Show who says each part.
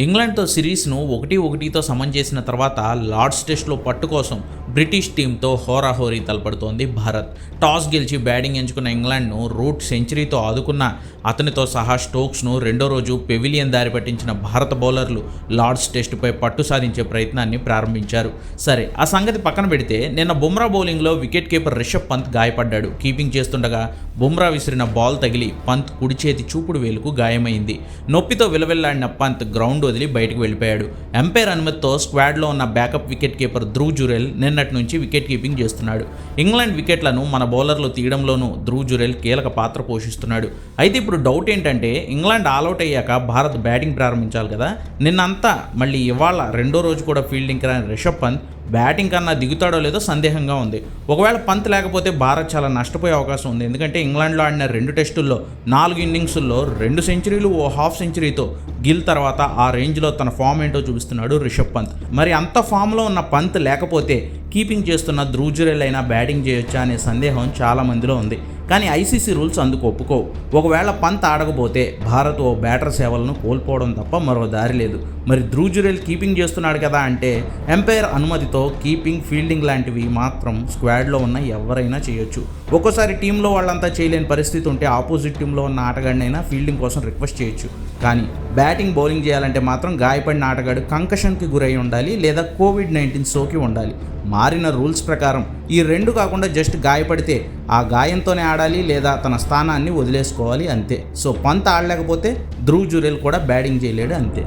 Speaker 1: ఇంగ్లాండ్తో సిరీస్ను ఒకటి ఒకటితో సమం చేసిన తర్వాత లార్డ్స్ టెస్ట్లో పట్టు కోసం బ్రిటిష్ టీంతో హోరాహోరీ తలపడుతోంది భారత్. టాస్ గెలిచి బ్యాటింగ్ ఎంచుకున్న ఇంగ్లాండ్ను రూట్ సెంచరీతో ఆదుకున్న అతనితో సహా స్టోక్స్ను రెండో రోజు పెవిలియన్ దారి పట్టించిన భారత బౌలర్లు లార్డ్స్ టెస్టుపై పట్టు సాధించే ప్రయత్నాన్ని ప్రారంభించారు. సరే ఆ సంగతి పక్కన పెడితే నిన్న బుమ్రా బౌలింగ్లో వికెట్ కీపర్ రిషబ్ పంత్ గాయపడ్డాడు. కీపింగ్ చేస్తుండగా బుమ్రా విసిరిన బాల్ తగిలి పంత్ కుడి చేతి చూపుడు వేలుకు గాయమైంది. నొప్పితో విలవెల్లాడిన పంత్ గ్రౌండ్ వదిలి బయటకు వెళ్ళిపోయాడు. ఎంపైర్ అనుమతితో స్క్వాడ్లో ఉన్న backup wicket keeper Dhruv Jurel నిన్నటి నుంచి వికెట్ కీపింగ్ చేస్తున్నాడు. ఇంగ్లాండ్ వికెట్లను మన బౌలర్లు తీయడంలోనూ ధ్రువ్ జురెల్ కీలక పాత్ర పోషిస్తున్నాడు. అయితే ఇప్పుడు డౌట్ ఏంటంటే ఇంగ్లాండ్ ఆల్అౌట్ అయ్యాక భారత్ బ్యాటింగ్ ప్రారంభించాలి కదా? నిన్నంతా మళ్ళీ ఇవాళ రెండో రోజు కూడా ఫీల్డింగ్ రాని రిషబ్ పంత్ బ్యాటింగ్ కన్నా దిగుతాడో లేదో సందేహంగా ఉంది. ఒకవేళ పంత్ లేకపోతే భారత్ చాలా నష్టపోయే అవకాశం ఉంది. ఎందుకంటే ఇంగ్లాండ్లో ఆడిన రెండు టెస్టుల్లో నాలుగు ఇన్నింగ్స్ల్లో రెండు సెంచరీలు ఓ హాఫ్ సెంచరీతో గిల్ తర్వాత ఆ రేంజ్లో తన ఫామ్ ఏంటో చూపిస్తున్నాడు రిషబ్ పంత్. మరి అంత ఫామ్లో ఉన్న పంత్ లేకపోతే కీపింగ్ చేస్తున్న ధ్రువ్ జురెల్ అయినా బ్యాటింగ్ చేయొచ్చా అనే సందేహం చాలా మందిలో ఉంది. కానీ ఐసీసీ రూల్స్ అందుకు ఒప్పుకోవు. ఒకవేళ పంత్ ఆడకపోతే భారత్ ఓ బ్యాటర్ సేవలను కోల్పోవడం తప్ప మరో దారి లేదు. మరి ధ్రువ్ కీపింగ్ చేస్తున్నాడు కదా అంటే ఎంపైర్ అనుమతితో కీపింగ్ ఫీల్డింగ్ లాంటివి మాత్రం స్క్వాడ్లో ఉన్న ఎవరైనా చేయొచ్చు. ఒక్కోసారి టీంలో వాళ్ళంతా చేయలేని పరిస్థితి ఉంటే ఆపోజిట్ టీంలో ఉన్న ఆటగాడినైనా ఫీల్డింగ్ కోసం రిక్వెస్ట్ చేయొచ్చు. కానీ బ్యాటింగ్ బౌలింగ్ చేయాలంటే మాత్రం గాయపడిన ఆటగాడు కంకషన్కి గురై ఉండాలి లేదా కోవిడ్ నైన్టీన్ సోకి ఉండాలి. మారిన రూల్స్ ప్రకారం ఈ రెండు కాకుండా జస్ట్ గాయపడితే ఆ గాయంతోనే ఆడాలి లేదా తన స్థానాన్ని వదిలేసుకోవాలి అంతే. సో పంత్ ఆడలేకపోతే ధ్రువ్ జురెల్ కూడా బ్యాటింగ్ చేయలేడు అంతే.